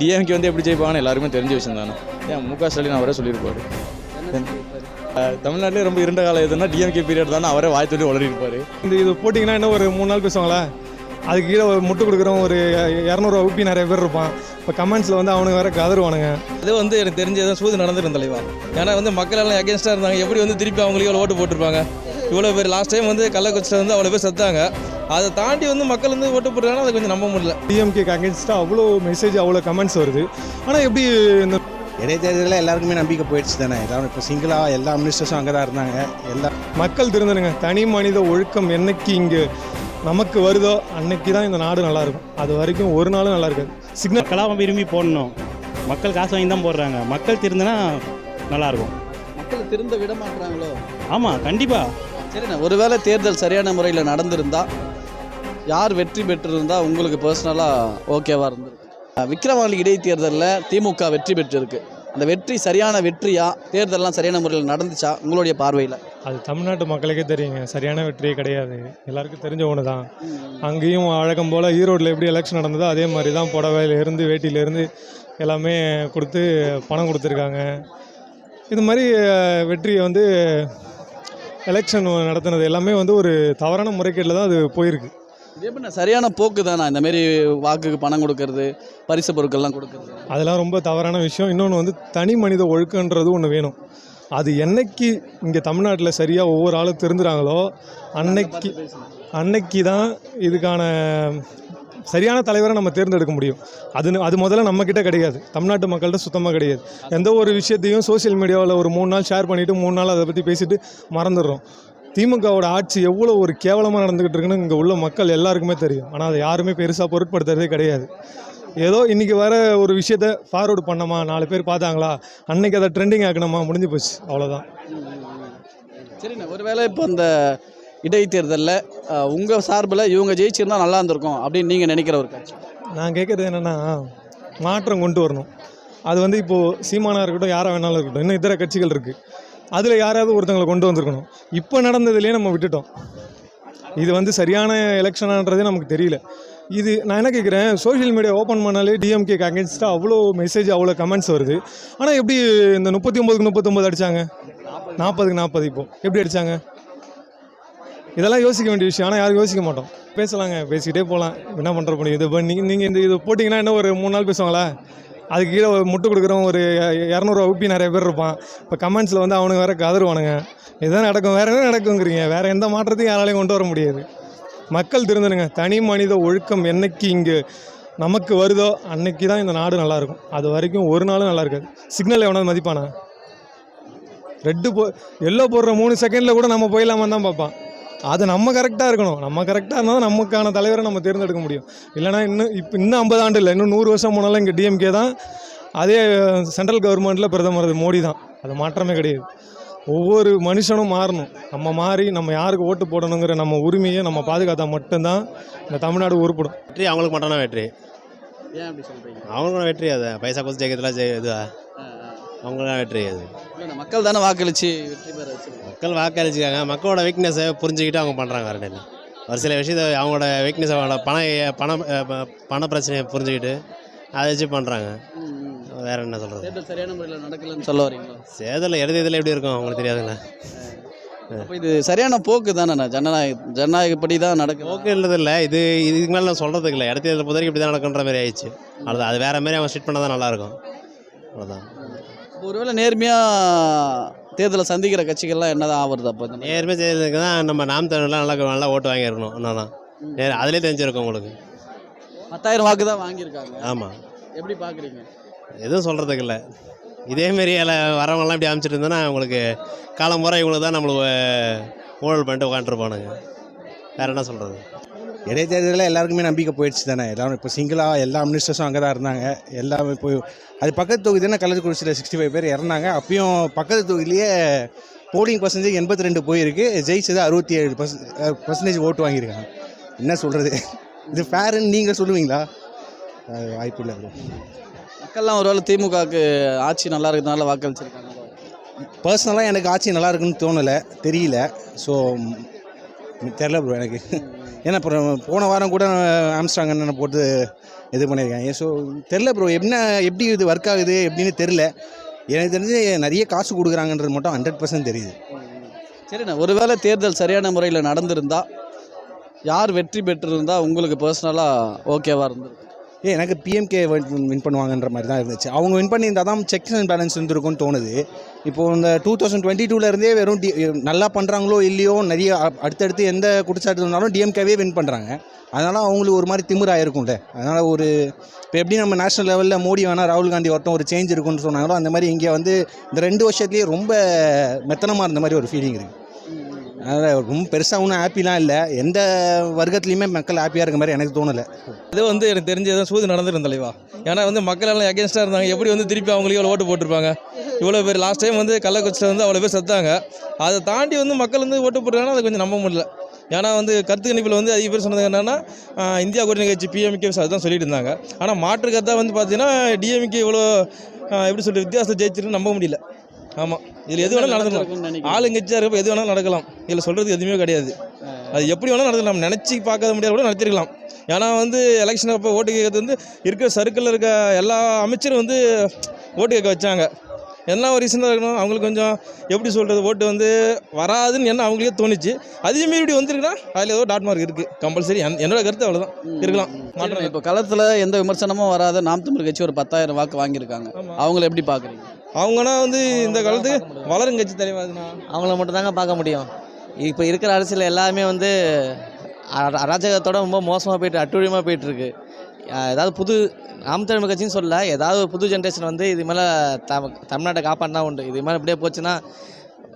DMK வந்து எப்படி ஜெயிப்பாங்கன்னு எல்லாருமே தெரிஞ்ச விஷயம் தானே. ஏன் மு க ஸ்டாலின் அவரே சொல்லியிருப்பாரு. தமிழ்நாட்டிலே ரொம்ப இருண்ட காலம் எதுனா டிஎம்கே பீரியட் தானே அவரே வாய் சொல்லி வளரிருப்பாரு இந்த இது போட்டிங்கன்னா இன்னும் ஒரு மூணு நாள் பேசுவாங்களா? அதுக்கு கீழே ஒரு முட்டு கொடுக்குறோம் ஒரு இரநூறுவா ஊப்பி நிறைய பேர் இருப்பான். இப்போ கமெண்ட்ஸில் வந்து அவனுக்கு வேற கதருவானுங்க. அது வந்து எனக்கு தெரிஞ்சதான் சூது நடந்திருந்த தலைவா ஏன்னா வந்து மக்கள் எல்லாம் அகேன்ஸ்டாக இருந்தாங்க. எப்படி வந்து திருப்பி அவங்களுக்கு ஓட்டு போட்டிருப்பாங்க? இவ்வளோ பேர் லாஸ்ட் டைம் வந்து கள்ளக்குறிச்சியில் வந்து அவ்வளோ பேர் செத்தாங்க. அதை தாண்டி வந்து மக்கள் வந்து ஓட்டு போட்டுருக்காங்க அதை கொஞ்சம் நம்ப முடியல. டிஎம்கேக்கு அகேன்ஸ்டாக அவ்வளோ மெசேஜ் அவ்வளோ கமெண்ட்ஸ் வருது. ஆனால் எப்படி இந்த இடைத்தேர்தலில் எல்லாருக்குமே நம்பிக்கை போயிடுச்சு தானே. எல்லாரும் இப்போ சிங்கிளாக எல்லா மினிஸ்டர்ஸும் அங்கே தான் இருந்தாங்க. எல்லா மக்கள் திருந்தனுங்க தனி மனித ஒழுக்கம் என்னைக்கு இங்கே நமக்கு வருதோ அன்னைக்கு தான் இந்த நாடு நல்லா இருக்கும். அது வரைக்கும் ஒரு நாளும் நல்லா இருக்காது. சிக்னல் மக்களாக விரும்பி போடணும். மக்கள் காசு வாங்கி தான் போடுறாங்க. மக்கள் திருந்தினா நல்லாயிருக்கும் மக்கள் திருந்த விட மாட்டாங்களோ ஆமாம் கண்டிப்பாக சரிண்ணா ஒருவேளை தேர்தல் சரியான முறையில் நடந்திருந்தா யார் வெற்றி பெற்றிருந்தா உங்களுக்கு பர்சனலாக ஓகேவா இருந்திருக்கு? அஹ் விக்கிரவாண்டி இடைத்தேர்தலில் திமுக வெற்றி பெற்றிருக்கு. அந்த வெற்றி சரியான வெற்றியா? தேர்தல்லாம் சரியான முறையில் நடந்துச்சா? உங்களுடைய பார்வையில். அது தமிழ்நாட்டு மக்களுக்கே தெரியுங்க. சரியான வெற்றியே கிடையாது. எல்லாருக்கும் தெரிஞ்ச ஒன்று தான். அங்கேயும் வழக்கம் போல் ஈரோட்டில் எப்படி எலெக்ஷன் நடந்ததோ அதே மாதிரி தான் புடவையிலேருந்து வேட்டியிலேருந்து எல்லாமே கொடுத்து பணம் கொடுத்துருக்காங்க. இது மாதிரி வெற்றியை வந்து எலெக்ஷன் நடத்துனது எல்லாமே வந்து ஒரு தவறான முறைகேட்டில் தான் அது போயிருக்கு. இது சரியான போக்கு தானா? இந்த மாதிரி வாக்குக்கு பணம் கொடுக்கறது பரிசு பொருட்கள்லாம் கொடுக்கறது. அதெல்லாம் ரொம்ப தவறான விஷயம். இன்னொன்று வந்து தனி மனித ஒழுக்கன்றது ஒன்று வேணும். அது என்னைக்கு இங்கே தமிழ்நாட்டில் சரியாக ஒவ்வொரு ஆளும் திருந்துறாங்களோ அன்னைக்கு அன்னைக்கு தான் இதுக்கான சரியான தலைவரை நம்ம தேர்ந்தெடுக்க முடியும். அது அது முதல்ல நம்மக்கிட்ட கிடையாது. தமிழ்நாட்டு மக்கள்கிட்ட சுத்தமாக கிடையாது. எந்த ஒரு விஷயத்தையும் சோஷியல் மீடியாவில் ஒரு மூணு நாள் ஷேர் பண்ணிவிட்டு மூணு நாள் அதை பற்றி பேசிட்டு மறந்துடுறோம். திமுகவோட ஆட்சி எவ்வளோ ஒரு கேவலமாக நடந்துக்கிட்டு இருக்குன்னு இங்கே உள்ள மக்கள் எல்லாருக்குமே தெரியும். ஆனால் அதை யாருமே பெருசாக பொருட்படுத்துறதே கிடையாது. ஏதோ இன்றைக்கி வர ஒரு விஷயத்த ஃபார்வர்டு பண்ணோமா நாலு பேர் பார்த்தாங்களா அன்னைக்கு அதை ட்ரெண்டிங் ஆக்கணுமா முடிஞ்சு போச்சு. அவ்வளோதான் சரிண்ணா ஒருவேளை இப்போ இந்த இடைத்தேர்தலில் உங்கள் சார்பில் இவங்க ஜெயிச்சிருந்தா நல்லா இருந்திருக்கும் அப்படின்னு நீங்கள் நினைக்கிற ஒரு கட்சி? நான் கேட்குறது என்னென்னா மாற்றம் கொண்டு வரணும். அது வந்து இப்போது சீமானா இருக்கட்டும் யாராக வேணாலும் இருக்கட்டும் இன்னும் இதர கட்சிகள் இருக்குது அதில் யாராவது ஒருத்தங்களை கொண்டு வந்திருக்கணும். இப்போ நடந்ததுலேயே நம்ம விட்டுட்டோம். இது வந்து சரியான எலெக்ஷனான்றதே நமக்கு தெரியல. இது நான் என்ன கேட்குறேன் சோஷியல் மீடியா ஓப்பன் பண்ணாலே டிஎம்கேக்கு அகேன்ஸ்டாக அவ்வளோ மெசேஜ் அவ்வளோ கமெண்ட்ஸ் வருது. ஆனால் எப்படி இந்த முப்பத்தி ஒம்போதுக்கு முப்பத்தொம்போது அடித்தாங்க நாற்பதுக்கு நாற்பது இப்போது எப்படி அடித்தாங்க இதெல்லாம் யோசிக்க வேண்டிய விஷயம். ஆனால் யாரும் யோசிக்க மாட்டோம். பேசலாங்க பேசிக்கிட்டே போகலாம் என்ன பண்ணுற முடியும் இது நீங்கள் நீங்கள் இந்த இது போட்டிங்கன்னா என்ன ஒரு மூணு நாள் பேசுவாங்களா? அதுக்கு கீழே ஒரு முட்டு கொடுக்குறோம் ஒரு இரநூறுவா உப்பி நிறைய பேர் இருப்பான். இப்போ கமெண்ட்ஸில் வந்து அவனுக்கு வேறு கதருவானுங்க இதுதான் நடக்கும். வேறு என்ன நடக்குங்கிறீங்க? வேறு எந்த மாற்றத்தையும் யாராலையும் கொண்டு வர முடியாது. மக்கள் திருந்தனுங்க தனி மனித ஒழுக்கம் என்னைக்கு இங்கே நமக்கு வருதோ அன்னைக்கு தான் இந்த நாடு நல்லாயிருக்கும் அது வரைக்கும் ஒரு நாளும் நல்லா இருக்காது. சிக்னல் எவனாவது மதிப்பானா? ரெட்டு போ எல்லோ போடுற மூணு செகண்டில் கூட நம்ம போயிடலாமான்னு தான் பார்ப்பான். அது நம்ம கரெக்டாக இருக்கணும். நம்ம கரெக்டாக இருந்தால் தான் நமக்கான தலைவரை நம்ம தேர்ந்தெடுக்க முடியும். இல்லைனா இன்னும் இப்போ இன்னும் ஐம்பது ஆண்டு இல்லை இன்னும் நூறு வருஷம் போனாலும் இங்கே டிஎம்கே தான். அதே சென்ட்ரல் கவர்மெண்ட்டில் பிரதமர் மோடி தான். அது மாற்றமே கிடையாது. ஒவ்வொரு மனுஷனும் மாறணும். நம்ம மாறி நம்ம யாருக்கு ஓட்டு போடணுங்கிற நம்ம உரிமையை நம்ம பாதுகாத்தா மட்டும்தான் இந்த தமிழ்நாடு உருப்படும். வெற்றி அவங்களுக்கு மட்டும் வெற்றி? ஏன் அப்படி சொல்கிறீங்க அவங்களுக்கும் வெற்றி அது. பைசா கொடுத்து ஜெயிக்கிறதுலாம் ஜெய் இது அவங்களுக்கும் வெற்றி அது மக்கள் தானே வாக்களித்து வெற்றி பெற வச்சிருக்காங்க. மக்கள் வாக்களிச்சுக்காங்க. மக்களோட வீக்னஸை புரிஞ்சுக்கிட்டு அவங்க பண்ணுறாங்க இல்லை ஒரு சில விஷயத்த அவங்களோட வீக்னஸ் அவங்களோட பண பணம் ப- பண பிரச்சனையை புரிஞ்சுக்கிட்டு அதை வச்சு பண்ணுறாங்க வேற என்ன சொல்கிறது தேர்தல் சரியான முறையில் நடக்கலன்னு சொல்ல வரீங்களா? சேதலில் எழுதி இதில் எப்படி இருக்கும் அவங்களுக்கு தெரியாதுங்களா? அப்போ இது சரியான போக்கு தானே ஜனநாயக ஜனநாயகப்படி தான் நடக்குது. ஓகேன்றது இல்லை இது இதுக்கு மேலே நான் சொல்கிறதுக்கு இல்லை. இடத்துல பொறுத்த வரைக்கும் இப்படி தான் நடக்குன்ற மாதிரி ஆயிடுச்சு. அவ்வளோதான் அது வேறு மாதிரி அவங்க ஸ்ட்ரிட் பண்ணால் தான் நல்லாயிருக்கும் அவ்வளோதான் ஒருவேளை நேர்மையாக தேர்தலை சந்திக்கிற கட்சிகள்லாம் என்னதான் ஆகுறது அப்போ? இந்த நேர்மை செய்யறதுக்கு தான் நம்ம நாம் தமிழ்லாம் நல்லா நல்லா ஓட்டு வாங்கியிருக்கணும் இன்னும் நேர் அதிலே தெரிஞ்சிருக்கும் உங்களுக்கு. பத்தாயிரம் வாக்கு தான் வாங்கியிருக்காங்க. ஆமாம் எப்படி பார்க்குறீங்க எதுவும் சொல்கிறதுக்கு இல்லை. இதேமாரி வரவங்கலாம் இப்படி அமைச்சிட்டு இருந்தோன்னா உங்களுக்கு காலம் முறை இவங்களுக்கு தான் நம்மளுக்கு ஊழல் பண்ணிட்டு உட்காந்துருப்பானுங்க. வேறு என்ன சொல்கிறது இடைத்தேர்தலில் எல்லாருக்குமே நம்பிக்கை போயிடுச்சு தானே எல்லாரும் இப்போ சிங்கிளாக எல்லா மினிஸ்டர்ஸும் அங்கே தான் இருந்தாங்க. எல்லாமே போய் அது பக்கத்து தொகுதி தானே கள்ளக்குறிச்சியில் சிக்ஸ்டி ஃபைவ் பேர் இறந்தாங்க. அப்பயும் பக்கத்து தொகுதியிலேயே போலிங் பர்சன்டேஜ் எண்பத்தி ரெண்டு போயிருக்கு. ஜெயிச்சது அறுபத்தி ஏழு பர்சன்டேஜ் ஓட்டு வாங்கியிருக்காங்க. என்ன சொல்கிறது இது ஃபேருன்னு நீங்கள் சொல்லுவீங்களா? வாய்ப்பு இல்லை. மக்கள்லாம் ஒருவேளை திமுகவுக்கு ஆட்சி நல்லா இருக்கிறதுனால வாக்களிச்சிருக்காங்க. பர்சனலாக எனக்கு ஆட்சி நல்லா இருக்குன்னு தோணலை தெரியல. ஸோ தெரில ப்ரோ எனக்கு. ஏன்னா அப்புறம் போன வாரம் கூட ஆம்ஸ்டாங் அண்ணனை போட்டு இது பண்ணியிருக்காங்க ஸோ தெரில ப்ரோ என்ன எப்படி இது ஒர்க் ஆகுது எப்படின்னு தெரில எனக்கு தெரிஞ்சு நிறைய காசு கொடுக்குறாங்கன்றது மட்டும் ஹண்ட்ரட் பர்சன்ட் தெரியுது. சரிண்ணா ஒருவேளை தேர்தல் சரியான முறையில் நடந்திருந்தா யார் வெற்றி பெற்றிருந்தா உங்களுக்கு பர்சனலாக ஓகேவா இருந்திருக்கு ஏ எனக்கு பிஎம்கே வின் பண்ணுவாங்கன்ற மாதிரி தான் இருந்துச்சு. அவங்க வின் பண்ணியிருந்தால் தான் செக்ஸ் அண்ட் பேலன்ஸ் இருந்திருக்கும்னு தோணுது. இப்போது இந்த டூ தௌசண்ட் டுவெண்ட்டி டூலேருந்தே வெறும் டி நல்லா பண்ணுறாங்களோ இல்லையோ நிறைய அடுத்தடுத்து எந்த குடிச்சாட்டு இருந்தாலும் டிஎம்கேவே வின் பண்ணுறாங்க அதனால் அவங்களுக்கு ஒரு மாதிரி திமிர் அதனால் ஒரு இப்போ எப்படி நம்ம நேஷனல் லெவலில் மோடி வேணால் ராகுல் காந்தி வரட்டும் ஒரு சேஞ்ச் இருக்குன்னு சொன்னாங்களோ அந்த மாதிரி இங்கே வந்து இந்த ரெண்டு வருஷத்துலேயே ரொம்ப மெத்தனமாக இருந்த மாதிரி ஒரு ஃபீலிங் இருக்குது அதனால் ரொம்ப பெருசாக ஒன்றும் ஹாப்பிலாம் இல்லை. எந்த வர்க்கத்துலேயுமே மக்கள் ஹாப்பியாக இருக்க மாதிரி எனக்கு தோணலை. அது வந்து எனக்கு தெரிஞ்சு சூது நடந்திருந்த தலைவா ஏன்னா வந்து மக்கள் எல்லாம் அகேன்ஸ்டாக இருந்தாங்க. எப்படி வந்து திருப்பி அவங்களுக்கு இவ்வளோ ஓட்டு போட்டிருப்பாங்க? இவ்வளோ பேர் லாஸ்ட் டைம் வந்து கள்ளக்குறிச்சியில் வந்து அவ்வளோ பேர் செத்தாங்க. அதை தாண்டி வந்து மக்கள் வந்து ஓட்டு போட்டுருக்காங்கன்னா அதை கொஞ்சம் நம்ப முடியல. ஏன்னா வந்து கருத்து கணிப்பில் வந்து அதிக பேர் சொன்னது என்னென்னா இந்தியா கூட்டணி கட்சி பிஎம்கே அதுதான் சொல்லிட்டு இருந்தாங்க. ஆனால் மாற்று கருத்தாக வந்து பார்த்தீங்கன்னா டிஎம்கே இவ்வளோ எப்படி சொல்கிறது வித்தியாசம் ஜெயிச்சிருன்னு நம்ப முடியல. ஆமாம் இதில் எது வேணாலும் நடந்துக்கலாம்? ஆளுங்கட்சியாக இருக்கப்போ எது வேணாலும் நடக்கலாம். இதில் சொல்கிறது எதுவுமே கிடையாது. அது எப்படி வேணாலும் நடக்கலாம் நினச்சி பார்க்காத முடியாது கூட நடத்திருக்கலாம். ஏன்னா வந்து எலெக்ஷன் அப்போ ஓட்டு கேட்கறது வந்து இருக்கிற சர்க்கிளில் இருக்க எல்லா அமைச்சரும் வந்து ஓட்டு கேட்க வச்சாங்க. என்ன ஒரு ரீசனாக இருக்கணும்? அவங்களுக்கு கொஞ்சம் எப்படி சொல்கிறது ஓட்டு வந்து வராதுன்னு என்ன அவங்களுக்கே தோணுச்சு. அதே மீறி இப்படி வந்திருக்குன்னா அதில் ஏதோ டாட் மார்க் இருக்குது கம்பல்சரி என்னோட கருத்து அவ்வளோதான் இருக்கலாம். மாற்றம் இப்போ களத்தில் எந்த விமர்சனமும் வராத நாம் தமிழ் கட்சி ஒரு பத்தாயிரம் வாக்கு வாங்கியிருக்காங்க. அவங்கள எப்படி பார்க்குறீங்க? அவங்கன்னா வந்து இந்த காலத்துக்கு வளரும் கட்சி தலைவாதுண்ணா அவங்கள மட்டும் தாங்க பார்க்க முடியும். இப்போ இருக்கிற அரசியல் எல்லாமே வந்து அர- அராஜகத்தோட ரொம்ப மோசமாக போயிட்டு அட்டுழியமாக போயிட்டு இருக்கு அஹ் ஏதாவது புது நாம் தமிழ் கட்சின்னு சொல்ல ஏதாவது புது ஜென்ரேஷன் வந்து இது மேலே த தமிழ்நாட்டை காப்பாற்றினா உண்டு. இது மாதிரி இப்படியே போச்சுன்னா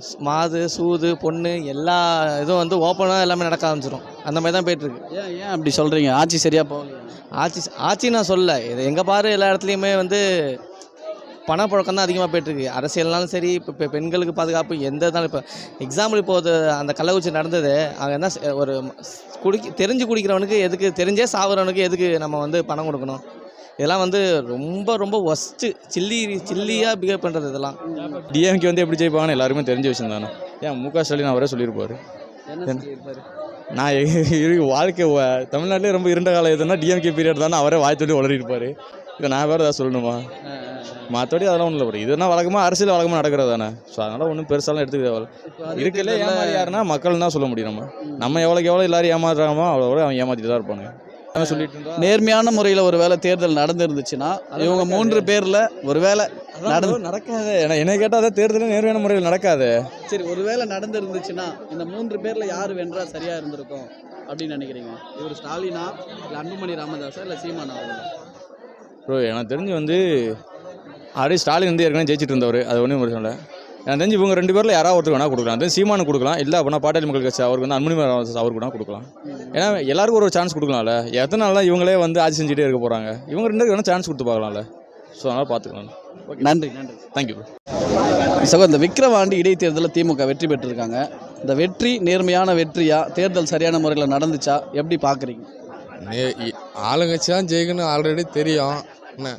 ஸ்- மாது சூது பொண்ணு எல்லா இதுவும் வந்து ஓப்பனாக எல்லாமே நடக்க ஆரம்பிச்சிடும் அந்த மாதிரி தான் போயிட்டுருக்கு. ஏன் ஏன் அப்படி சொல்கிறீங்க ஆட்சி சரியாக போகலையா? ஆட்சி ஆட்சி நான் சொல்ல இது எங்கே பாரு எல்லா இடத்துலையுமே வந்து பணப்புழக்கம் தான் அதிகமாக போயிட்டுருக்கு அரசியல்னாலும் சரி இப்போ இப்போ பெண்களுக்கு பாதுகாப்பு எந்த இருந்தாலும் இப்போ எக்ஸாம்பிள் இப்போ அது அந்த கள்ளக்குறிச்சி நடந்தது. அங்கே என்ன செ- ஒரு குடிக்க தெரிஞ்சு குடிக்கிறவனுக்கு எதுக்கு தெரிஞ்சே சாகுறவனுக்கு எதுக்கு நம்ம வந்து பணம் கொடுக்கணும்? இதெல்லாம் வந்து ரொம்ப ரொம்ப ஒஸ்ட்டு சில்லி சில்லியாக பிஹேவ் பண்ணுறது இதெல்லாம். டிஎம்கே வந்து எப்படி ஜெயிப்பாங்கன்னு எல்லாருமே தெரிஞ்ச விஷயம் தானே. ஏன் முக ஸ்டாலின் அவரே சொல்லியிருப்பாரு. நான் வாழ்க்கை தமிழ்நாட்டிலே ரொம்ப இருண்ட காலம் எதுனா டிஎம்கே பீரியட் தானே அவரே வாய் சொல்லி உளறிருப்பாரு இதை நான் வேறு ஏதாவது சொல்லணுமா? மற்றபடி அதெல்லாம் ஒன்றும் இல்லை bro. இதுனா வழக்கமாக அரசியல் வழக்கமாக நடக்கிறது தானே. ஸோ அதனால் ஒன்றும் பெருசாலாம் எடுத்துக்க தேவை இருக்கல ஏமாறி யாருன்னா மக்கள் தான் சொல்ல முடியும் நம்ம. நம்ம எவ்வளோக்கு எவ்வளோ எல்லாரும் ஏமாத்துறாங்களோ அவ்வளோ அவன் ஏமாத்திட்டு தான் இருப்பானுங்க. அவன் சொல்லிட்டு நேர்மையான முறையில் ஒரு வேளை தேர்தல் நடந்துருந்துச்சுன்னா இவங்க மூன்று பேரில் ஒரு வேளை நடந்து நடக்காது. என்ன கேட்டால் அதான் தேர்தல் நேர்மையான முறையில் நடக்காது. சரி ஒரு வேளை நடந்துருந்துச்சுன்னா இந்த மூன்று பேரில் யார் வென்றா சரியாக இருந்திருக்கும் அப்படின்னு நினைக்கிறீங்க? இவர் ஸ்டாலினா இல்லை அன்புமணி ராமதாஸா இல்லை சீமானா? ப்ரோ எனக்கு தெரிஞ்சு வந்து ஆல்ரெடி ஸ்டாலின் வந்து ஏற்கனவே ஜெயிச்சிட்டு இருந்தவர் அது ஒன்றும் பிரச்சனை இல்லை எனக்கு தெரிஞ்சு இவங்க ரெண்டு பேரில் யாராவது ஒருத்தர் வேணால் கொடுக்கலாம். அது சீமானு கொடுக்கலாம். இல்லை அப்படின்னா பாட்டாளி மக்கள் கட்சி அவருக்கு வந்து அன்புமணி அவருக்கு வேணால் கொடுக்கலாம். ஏன்னா எல்லாருக்கும் ஒரு சான்ஸ் கொடுக்கலாம்ல. எத்தனை நாள் இவங்களே வந்து ஆட்சி செஞ்சுட்டே இருக்க போகிறாங்க இவங்க ரெண்டு பேருக்கு வேணால் சான்ஸ் கொடுத்து பார்க்கலாம்ல. ஸோ அதனால் பார்த்துக்கலாம். நன்றி நன்றி. தேங்க்யூ சகோ இந்த விக்கிரவாண்டி இடைத்தேர்தலில் திமுக வெற்றி பெற்றிருக்காங்க. இந்த வெற்றி நேர்மையான வெற்றியா? தேர்தல் சரியான முறையில் நடந்துச்சா? எப்படி பார்க்குறீங்க? ஆளுங்கட்சி தான் ஜெயிக்கணும் ஆல்ரெடி தெரியும். என்ன?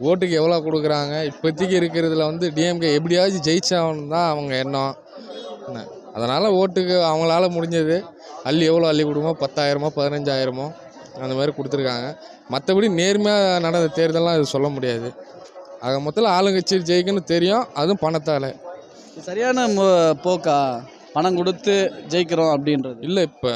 ஓட்டுக்கு எவ்வளோ கொடுக்குறாங்க? இப்போதைக்கு இருக்கிறதுல வந்து டிஎம்கே எப்படியாச்சும் ஜெயிச்சாகணும் தான் அவங்க எண்ணம். என்ன? அதனால் ஓட்டுக்கு அவங்களால முடிஞ்சது. அள்ளி எவ்வளோ அள்ளி கொடுமோ பத்தாயிரமோ? பதினஞ்சாயிரமோ? அந்த மாதிரி கொடுத்துருக்காங்க. மற்றபடி நேர்மையாக நடந்த தேர்தலாம் இது சொல்ல முடியாது. ஆக மொத்தத்தில் ஆளுங்கட்சி ஜெயிக்கணும் தெரியும். அதுவும் பணத்தால். சரியான போக்கா? பணம் கொடுத்து ஜெயிக்கிறோம் அப்படின்றது. இல்லை இப்போ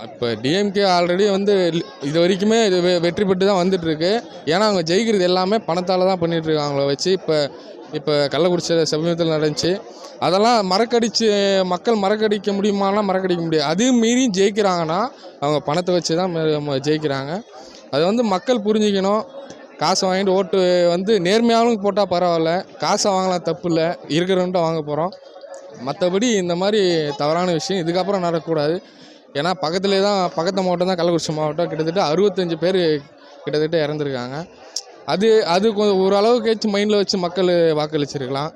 இப்போ டிஎம்கே ஆல்ரெடி வந்து இது வரைக்குமே இது வெ- வெற்றி பெற்று தான் வந்துட்டுருக்கு. ஏன்னா அவங்க ஜெயிக்கிறது எல்லாமே பணத்தால் தான் பண்ணிகிட்ருக்காங்களோ வச்சு இப்போ இப்போ கள்ளக்குறிச்சியில் சமீபத்தில் நடந்துச்சு. அதெல்லாம் மறக்கடிச்சு மக்கள் மறக்கடிக்க முடியுமானா மறக்கடிக்க முடியாது. அதையும் மீறி ஜெயிக்கிறாங்கன்னா அவங்க பணத்தை வச்சு தான் ஜெயிக்கிறாங்க. அது வந்து மக்கள் புரிஞ்சுக்கணும். காசை வாங்கிட்டு ஓட்டு வந்து நேர்மையாலும் போட்டால் பரவாயில்ல காசை வாங்கலாம் தப்பு இல்லை இருக்கிறவன்ட்ட வாங்க போகிறோம் மற்றபடி இந்த மாதிரி தவறான விஷயம் இதுக்கப்புறம் நடக்கக்கூடாது. ஏன்னா பக்கத்துலேயே தான் பக்கத்து மாவட்டம் தான் கள்ளக்குறிச்சி மாவட்டம். கிட்டத்தட்ட அறுபத்தஞ்சு பேர் கிட்டத்தட்ட இறந்துருக்காங்க. அது அது கொஞ்சம் ஓரளவுக்கு மைண்டில் வச்சு மக்கள் வாக்களிச்சிருக்கலாம்.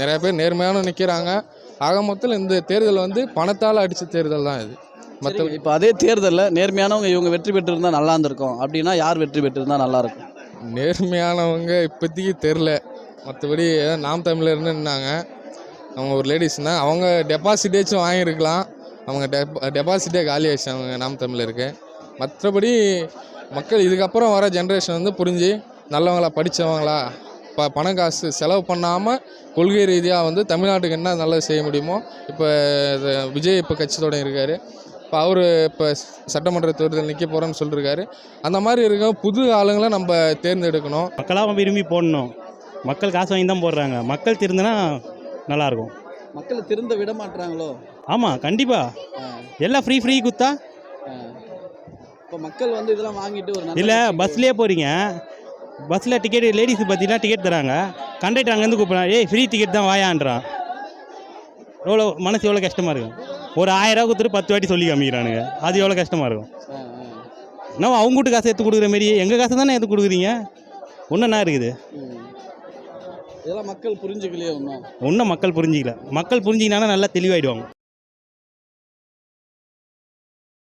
நிறைய பேர் நேர்மையான நிற்கிறாங்க ஆக மொத்தத்தில் இந்த தேர்தல் வந்து பணத்தால் அடித்த தேர்தல் தான் இது. மற்ற இப்போ அதே தேர்தலில் நேர்மையானவங்க இவங்க வெற்றி பெற்றிருந்தா நல்லா இருந்திருக்கும். அப்படின்னா யார் வெற்றி பெற்றிருந்தா நல்லா இருக்கும்? நேர்மையானவங்க இப்போதைக்கு தெரில மற்றபடி நாம் தமிழர்னு நின்னாங்க. அவங்க ஒரு லேடிஸ்னால் அவங்க டெபாசிட்டேச்சும் வாங்கியிருக்கலாம். அவங்க டெப் டெபாசிட்டே காலி ஆயிடுச்சு அவங்க நாம் தமிழருக்கு. மற்றபடி மக்கள் இதுக்கப்புறம் வர ஜென்ரேஷன் வந்து புரிஞ்சு நல்லவங்களா படித்தவங்களா ப பணம் காசு செலவு பண்ணாமல் கொள்கை ரீதியாக வந்து தமிழ்நாட்டுக்கு என்ன நல்லது செய்ய முடியுமோ இப்போ விஜய் இப்போ கட்சி தொடங்கியிருக்காரு இப்போ அவர் இப்போ சட்டமன்ற தேர்தல் நிற்க போகிறேன்னு சொல்லியிருக்காரு அந்த மாதிரி இருக்க புது ஆளுங்களை நம்ம தேர்ந்தெடுக்கணும். மக்களாக விரும்பி போடணும். மக்கள் காசு வாங்கி தான் போடுறாங்க. மக்கள் திருந்தினா நல்லாயிருக்கும் மக்களை திருந்த விட மாட்றாங்களோ ஆமாம் கண்டிப்பாக எல்லாம் ஃப்ரீ ஃப்ரீ குத்தா? இப்போ மக்கள் வந்து இதெல்லாம் வாங்கிட்டு ஒரு இல்லை பஸ்லேயே போகிறீங்க பஸ்ஸில் டிக்கெட் லேடிஸ் பார்த்தீங்கன்னா டிக்கெட் தராங்க. கண்டக்டர் அங்கேருந்து கூப்பிட்றான் ஏய் ஃப்ரீ டிக்கெட் தான் வாயான்றான். எவ்வளோ மனசு எவ்வளோ கஷ்டமாக இருக்கும். ஒரு ஆயிரம் ரூபா கொடுத்துட்டு பத்து வாட்டி சொல்லி காமிக்கிறானுங்க. அது எவ்வளோ கஷ்டமாக இருக்கும். நம்ம அவங்க வீட்டு காசை எடுத்து கொடுக்குற மாரி எங்கள் காசை தானே எடுத்து கொடுக்குறீங்க? ஒன்றும் என்ன இருக்குது. இதெல்லாம் மக்கள் புரிஞ்சுக்கலையே ஒன்றும் ஒன்றும் மக்கள் புரிஞ்சிக்கல. மக்கள் புரிஞ்சிக்கினாலும் நல்லா தெளிவாயிடுவாங்க.